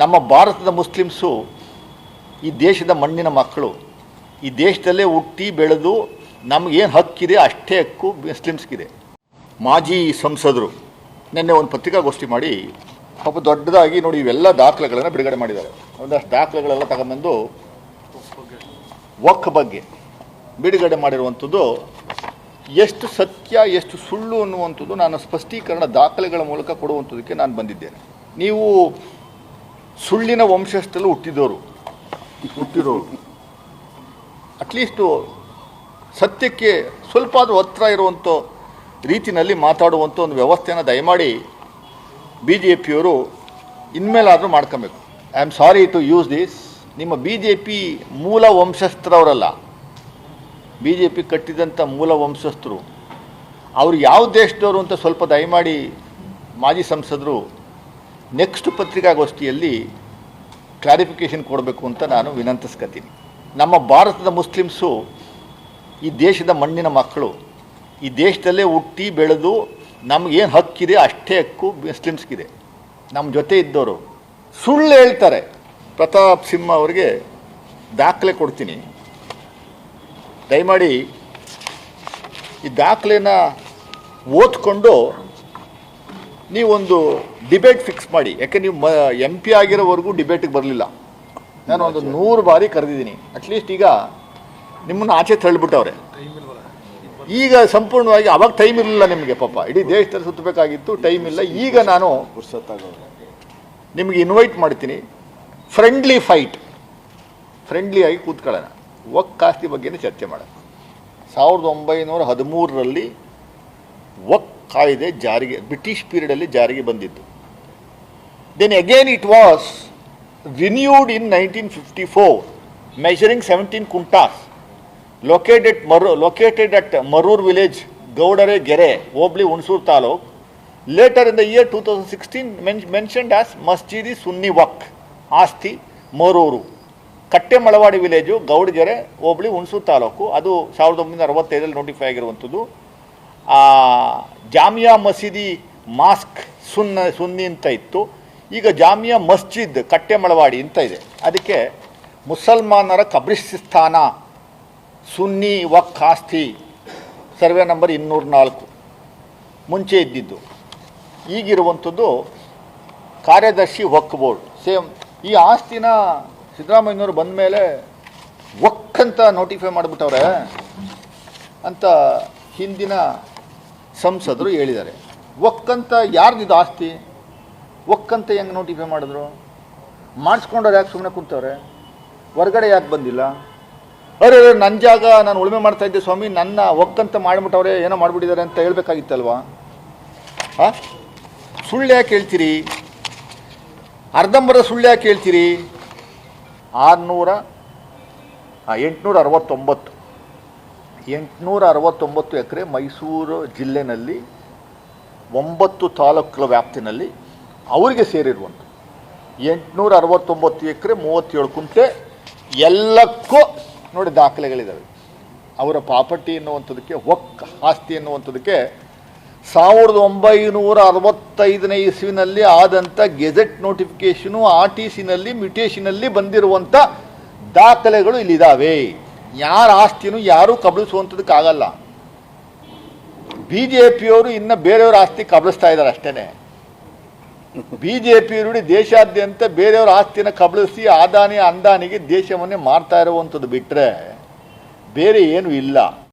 ನಮ್ಮ ಭಾರತದ ಮುಸ್ಲಿಮ್ಸು ಈ ದೇಶದ ಮಣ್ಣಿನ ಮಕ್ಕಳು. ಈ ದೇಶದಲ್ಲೇ ಹುಟ್ಟಿ ಬೆಳೆದು ನಮಗೇನು ಹಕ್ಕಿದೆ ಅಷ್ಟೇ ಹಕ್ಕು ಮುಸ್ಲಿಮ್ಸ್ಗಿದೆ. ಮಾಜಿ ಸಂಸದರು ನಿನ್ನೆ ಒಂದು ಪತ್ರಿಕಾಗೋಷ್ಠಿ ಮಾಡಿ ಪಾಪ ದೊಡ್ಡದಾಗಿ ನೋಡಿ ಇವೆಲ್ಲ ದಾಖಲೆಗಳನ್ನು ಬಿಡುಗಡೆ ಮಾಡಿದ್ದಾರೆ. ಒಂದಷ್ಟು ದಾಖಲೆಗಳೆಲ್ಲ ತಗೊಂಬಂದು ಒಕ್ಕ ಬಗ್ಗೆ ಬಿಡುಗಡೆ ಮಾಡಿರುವಂಥದ್ದು. ಎಷ್ಟು ಸತ್ಯ, ಎಷ್ಟು ಸುಳ್ಳು ಅನ್ನುವಂಥದ್ದು ನಾನು ಸ್ಪಷ್ಟೀಕರಣ ದಾಖಲೆಗಳ ಮೂಲಕ ಕೊಡುವಂಥದ್ದಕ್ಕೆ ನಾನು ಬಂದಿದ್ದೇನೆ. ನೀವು ಸುಳ್ಳಿನ ವಂಶಸ್ಥಲು ಹುಟ್ಟಿದವರು ಹುಟ್ಟಿರೋರು ಅಟ್ಲೀಸ್ಟು ಸತ್ಯಕ್ಕೆ ಸ್ವಲ್ಪ ಆದರೂ ಹತ್ರ ಇರುವಂಥ ರೀತಿಯಲ್ಲಿ ಮಾತಾಡುವಂಥ ಒಂದು ವ್ಯವಸ್ಥೆಯನ್ನು ದಯಮಾಡಿ ಬಿ ಜೆ ಪಿಯವರು ಇನ್ಮೇಲಾದರೂ ಮಾಡ್ಕೊಬೇಕು. I am sorry to use this ನಿಮ್ಮ ಬಿ ಜೆ ಪಿ ಮೂಲ ವಂಶಸ್ಥರವರಲ್ಲ. ಬಿ ಜೆ ಪಿ ಕಟ್ಟಿದಂಥ ಮೂಲ ವಂಶಸ್ಥರು. ಅವರು ಯಾವ ದೇಶದವರು ಅಂತ ಸ್ವಲ್ಪ ದಯಮಾಡಿ ಮಾಜಿ ಸಂಸದರು ನೆಕ್ಸ್ಟ್ ಪತ್ರಿಕಾಗೋಷ್ಠಿಯಲ್ಲಿ ಕ್ಲಾರಿಫಿಕೇಷನ್ ಕೊಡಬೇಕು ಅಂತ ನಾನು ವಿನಂತಿಸ್ಕೊತೀನಿ ನಮ್ಮ ಭಾರತದ ಮುಸ್ಲಿಮ್ಸು ಈ ದೇಶದ ಮಣ್ಣಿನ ಮಕ್ಕಳು. ಈ ದೇಶದಲ್ಲೇ ಹುಟ್ಟಿ ಬೆಳೆದು ನಮಗೇನು ಹಕ್ಕಿದೆ ಅಷ್ಟೇ ಹಕ್ಕು ಮುಸ್ಲಿಮ್ಸ್ಗಿದೆ. ನಮ್ಮ ಜೊತೆ ಇದ್ದವರು ಸುಳ್ಳು ಹೇಳ್ತಾರೆ. ಪ್ರತಾಪ್ ಸಿಂಹ ಅವರಿಗೆ ದಾಖಲೆ ಕೊಡ್ತೀನಿ. ದಯಮಾಡಿ ಈ ದಾಖಲೆನ ಓದ್ಕೊಂಡು ನೀವೊಂದು ಡಿಬೇಟ್ ಫಿಕ್ಸ್ ಮಾಡಿ. ಯಾಕೆ ನೀವು ಮ ಎಂ ಪಿ ಆಗಿರೋವರೆಗೂ ಡಿಬೇಟಿಗೆ ಬರಲಿಲ್ಲ. ನಾನು ಒಂದು ನೂರು ಬಾರಿ ಕರೆದಿದ್ದೀನಿ. ಅಟ್ಲೀಸ್ಟ್ ಈಗ ನಿಮ್ಮನ್ನು ಆಚೆ ತಳ್ಳಿಬಿಟ್ಟವ್ರೆ. ಈಗ ಸಂಪೂರ್ಣವಾಗಿ ಅವಾಗ ಟೈಮ್ ಇರಲಿಲ್ಲ ನಿಮಗೆ ಪಾಪ. ಇಡೀ ದೇಶದಲ್ಲಿ ಸುತ್ತಬೇಕಾಗಿತ್ತು ಟೈಮ್ ಇಲ್ಲ. ಈಗ ನಾನು ನಿಮಗೆ ಇನ್ವೈಟ್ ಮಾಡ್ತೀನಿ. ಫ್ರೆಂಡ್ಲಿ ಫೈಟ್ ಫ್ರೆಂಡ್ಲಿ ಆಗಿ ಕೂತ್ಕೊಳ್ಳೋಣ. ವಕ್ ಆಸ್ತಿ ಬಗ್ಗೆನೇ ಚರ್ಚೆ ಮಾಡೋಣ. ಸಾವಿರದ ಒಂಬೈನೂರ ಹದಿಮೂರರಲ್ಲಿ ಕಾಯ್ದೆ ಜಾರಿಗೆ, ಬ್ರಿಟಿಷ್ ಪೀರಿಯಡಲ್ಲಿ ಜಾರಿಗೆ ಬಂದಿದ್ದು. Then again it was renewed in nineteen fifty four measuring seventeen guntas located Maru located at Marur village Gowdagere hobli Hunsur taluk later in the year two thousand sixteen mentioned as Masjidi Sunni Waqf ಆಸ್ತಿ Marur Kattemalavadi village Gowdagere hobli Hunsur taluk ಅದು ಸಾವಿರದ ಒಂಬೈನೂರ ಅರವತ್ತೈದರಲ್ಲಿ notify ಆಗಿರುವಂಥದ್ದು. ಆ, ಜಾಮಿಯಾ ಮಸೀದಿ mask ಸುನ್ನ ಸುನ್ನಿ ಅಂತ ಇತ್ತು. ಈಗ ಜಾಮಿಯಾ ಮಸ್ಜಿದ್ ಕಟ್ಟೆಮಳವಾಡಿ ಅಂತ ಇದೆ. ಅದಕ್ಕೆ ಮುಸಲ್ಮಾನರ ಕಬ್ರಿಸ್ತಾನ ಸುನ್ನಿ ವಕ್ ಆಸ್ತಿ ಸರ್ವೆ ನಂಬರ್ ಇನ್ನೂರ ನಾಲ್ಕು ಮುಂಚೆ ಇದ್ದಿದ್ದು. ಈಗಿರುವಂಥದ್ದು ಕಾರ್ಯದರ್ಶಿ ವಕ್ ಬೋರ್ಡ್. ಸೇಮ್ ಈ ಆಸ್ತಿನ ಸಿದ್ದರಾಮಯ್ಯನವರು ಬಂದ ಮೇಲೆ ವಕ್ ಅಂತ ನೋಟಿಫೈ ಮಾಡಿಬಿಟ್ಟವ್ರೆ ಅಂತ ಹಿಂದಿನ ಸಂಸದರು ಹೇಳಿದ್ದಾರೆ. ಒಕ್ಕಂತ ಇದು ಆಸ್ತಿ? ಒಕ್ಕಂತ ಹೆಂಗೆ ನೋಟಿಫೈ ಮಾಡಿದ್ರು? ಮಾಡಿಸ್ಕೊಂಡವ್ರು ಯಾಕೆ ಸುಮ್ಮನೆ ಕೂತವ್ರೆ? ಹೊರಗಡೆ ಯಾಕೆ ಬಂದಿಲ್ಲ? ಅರೆ ಅರೆ, ನನ್ನ ಜಾಗ ನಾನು ಉಳುಮೆ ಮಾಡ್ತಾ ಇದ್ದೆ ಸ್ವಾಮಿ ನನ್ನ ಒಕ್ಕಂತ ಮಾಡಿಬಿಟ್ಟವ್ರೆ ಏನೋ ಮಾಡಿಬಿಟ್ಟಿದ್ದಾರೆ ಅಂತ ಹೇಳಬೇಕಾಗಿತ್ತಲ್ವಾ? ಹಾಂ? ಸುಳ್ಳು ಯಾಕೆ ಹೇಳ್ತೀರಿ? ಅರ್ಧಂಬರ ಸುಳ್ಳು ಯಾಕೆ ಹೇಳ್ತೀರಿ? ಆರುನೂರ ಎಂಟುನೂರ ಅರವತ್ತೊಂಬತ್ತು. ಎಂಟುನೂರ ಅರವತ್ತೊಂಬತ್ತು ಎಕರೆ ಮೈಸೂರು ಜಿಲ್ಲೆನಲ್ಲಿ ಒಂಬತ್ತು ತಾಲೂಕುಗಳ ವ್ಯಾಪ್ತಿನಲ್ಲಿ ಅವರಿಗೆ ಸೇರಿರುವಂಥ ಎಂಟುನೂರ ಅರವತ್ತೊಂಬತ್ತು ಎಕರೆ ಮೂವತ್ತೇಳು ಕುಂಟೆ ಎಲ್ಲಕ್ಕೂ ನೋಡಿ ದಾಖಲೆಗಳಿದ್ದಾವೆ ಅವರ ಪ್ರಾಪರ್ಟಿ ಎನ್ನುವಂಥದ್ದಕ್ಕೆ ಒಕ್ ಆಸ್ತಿ ಎನ್ನುವಂಥದಕ್ಕೆ ಸಾವಿರದ ಒಂಬೈನೂರ ಅರವತ್ತೈದನೇ ಇಸ್ವಿನಲ್ಲಿ ಆದಂಥ ಗೆಜೆಟ್ ನೋಟಿಫಿಕೇಶನು ಆರ್ ಟಿ ಸಿನಲ್ಲಿ ಮ್ಯೂಟೇಷನಲ್ಲಿ ಬಂದಿರುವಂಥ ದಾಖಲೆಗಳು ಇಲ್ಲಿದ್ದಾವೆ ಯಾರ ಆಸ್ತಿನೂ ಯಾರೂ ಕಬಳಿಸುವಂಥದ್ದಕ್ಕಾಗಲ್ಲ ಬಿ ಜೆ ಪಿಯವರು ಇನ್ನು ಬೇರೆಯವ್ರ ಆಸ್ತಿ ಕಬಳಿಸ್ತಾ ಇದ್ದಾರೆ ಅಷ್ಟೇ ಬಿ ಜೆ ಪಿ ಇರುಡಿ ದೇಶಾದ್ಯಂತ ಬೇರೆಯವ್ರ ಆಸ್ತಿನ ಕಬಳಿಸಿ ಆದಾನಿ ಅಂದಾನಿಗೆ ದೇಶವನ್ನೇ ಮಾಡ್ತಾ ಇರುವಂಥದ್ದು ಬಿಟ್ಟರೆ ಬೇರೆ ಏನೂ ಇಲ್ಲ.